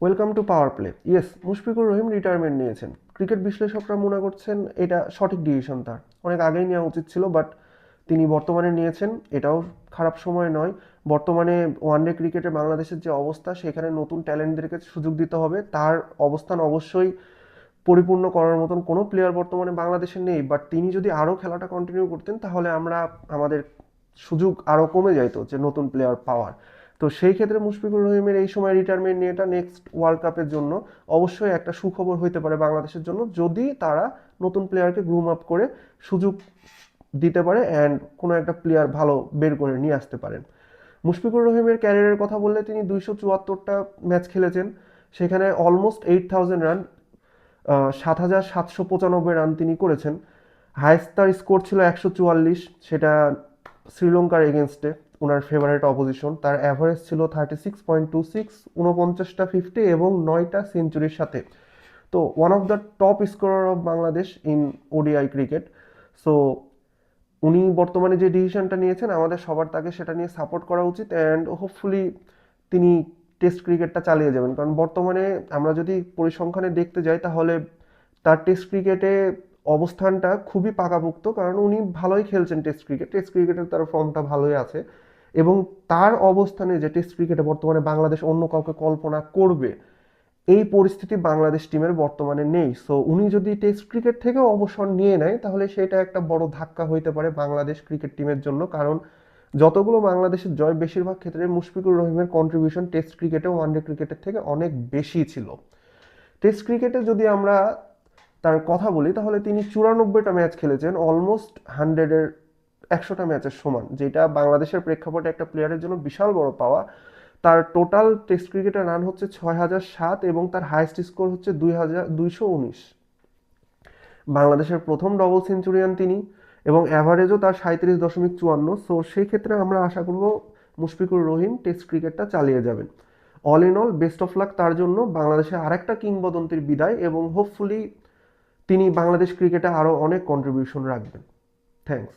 Welcome to power play yes Mushfiqur Rahim retirement নিয়েছেন। Cricket বিশ্লেষকরা মনে করছেন এটা সঠিক ডিসিশন তার। অনেক আগেই নেওয়া উচিত ছিল বাট তিনি বর্তমানে নিয়েছেন, এটাও খারাপ সময় নয়। বর্তমানে ওয়ানডে ক্রিকেটে বাংলাদেশের যে অবস্থা, সেখানে নতুন ট্যালেন্টদেরকে সুযোগ দিতে হবে। তার অবস্থান অবশ্যই পরিপূর্ণ করার মতন কোনো প্লেয়ার বর্তমানে বাংলাদেশে নেই বাট তিনি যদি আরও খেলাটা কন্টিনিউ করতেন, তাহলে আমরা, আমাদের সুযোগ আরও কমে যাইতো যে নতুন প্লেয়ার পাওয়ার। তো সেই ক্ষেত্রে মুশফিকুর রহিমের এই সময় রিটায়ারমেন্ট নিয়েটা নেক্সট ওয়ার্ল্ড কাপের জন্য অবশ্যই একটা সুখবর হইতে পারে বাংলাদেশের জন্য, যদি তারা নতুন প্লেয়ারকে গ্রুম আপ করে সুযোগ দিতে পারে অ্যান্ড কোনো একটা প্লেয়ার ভালো বের করে নিয়ে আসতে পারেন। মুশফিকুর রহিমের ক্যারিয়ারের কথা বললে তিনি দুইশো চুয়াত্তরটা ম্যাচ খেলেছেন, সেখানে অলমোস্ট এইট থাউজেন্ড রান সাত হাজার সাতশো পঁচানব্বই রান তিনি করেছেন। হাইস্ট তার স্কোর ছিল একশো চুয়াল্লিশ, সেটা শ্রীলঙ্কার এগেনস্টে ওনার ফেভারিট অপোজিশন তার অ্যাভারেজ ছিল thirty six point two six উনপঞ্চাশটা fifty এবং নয়টা সেঞ্চুরির সাথে। তো one of the top scorer of Bangladesh in ODI cricket so উনি বর্তমানে যে ডিসিশনটা নিয়েছেন, আমাদের সবার তাকে সেটা নিয়ে সাপোর্ট করা উচিত অ্যান্ড হোপফুলি তিনি টেস্ট ক্রিকেটটা চালিয়ে যাবেন। কারণ বর্তমানে আমরা যদি পরিসংখ্যানে দেখতে যাই, তাহলে তার টেস্ট ক্রিকেটে অবস্থানটা খুবই পাকাপোক্ত, কারণ উনি ভালোই খেলছেন টেস্ট ক্রিকেট। টেস্ট ক্রিকেটের তার ফর্মটা ভালোই আছে এবং তার অবস্থানে যে টেস্ট ক্রিকেটে বর্তমানে বাংলাদেশ অন্য কাউকে কল্পনা করবে, এই পরিস্থিতি বাংলাদেশ টিমের বর্তমানে নেই। সো উনি যদি টেস্ট ক্রিকেট থেকেও অবসর নিয়ে নেয়, তাহলে সেটা একটা বড় ধাক্কা হইতে পারে বাংলাদেশ ক্রিকেট টিমের জন্য, কারণ যতগুলো বাংলাদেশের জয় বেশিরভাগ ক্ষেত্রে মুশফিকুর রহিমের কন্ট্রিবিউশন টেস্ট ক্রিকেটে ওয়ানডে ক্রিকেটের থেকে অনেক বেশি ছিল। টেস্ট ক্রিকেটে যদি আমরা তার কথা বলি, তাহলে তিনি চুরানব্বইটা ম্যাচ খেলেছেন অলমোস্ট হান্ড্রেডের একশোটা ম্যাচের সমান, যেটা বাংলাদেশের প্রেক্ষাপটে একটা প্লেয়ারের জন্য বিশাল বড় পাওয়া। তার টোটাল টেস্ট ক্রিকেটের রান হচ্ছে ছয় হাজার সাত এবং তার হাইস্ট স্কোর হচ্ছে দুই হাজার, দুইশো উনিশ। বাংলাদেশের প্রথম ডবল সেঞ্চুরিয়ান তিনি এবং অ্যাভারেজও তার সাঁত্রিশ দশমিক চুয়ান্ন। সো সেই ক্ষেত্রে আমরা আশা করব মুশফিকুর রহিম টেস্ট ক্রিকেটটা চালিয়ে যাবেন। All in all best of luck তার জন্য। বাংলাদেশে আরেকটা কিংবদন্তির বিদায় এবং হোপফুলি তিনি বাংলাদেশ ক্রিকেটে আরও অনেক কন্ট্রিবিউশন রাখবেন। থ্যাংকস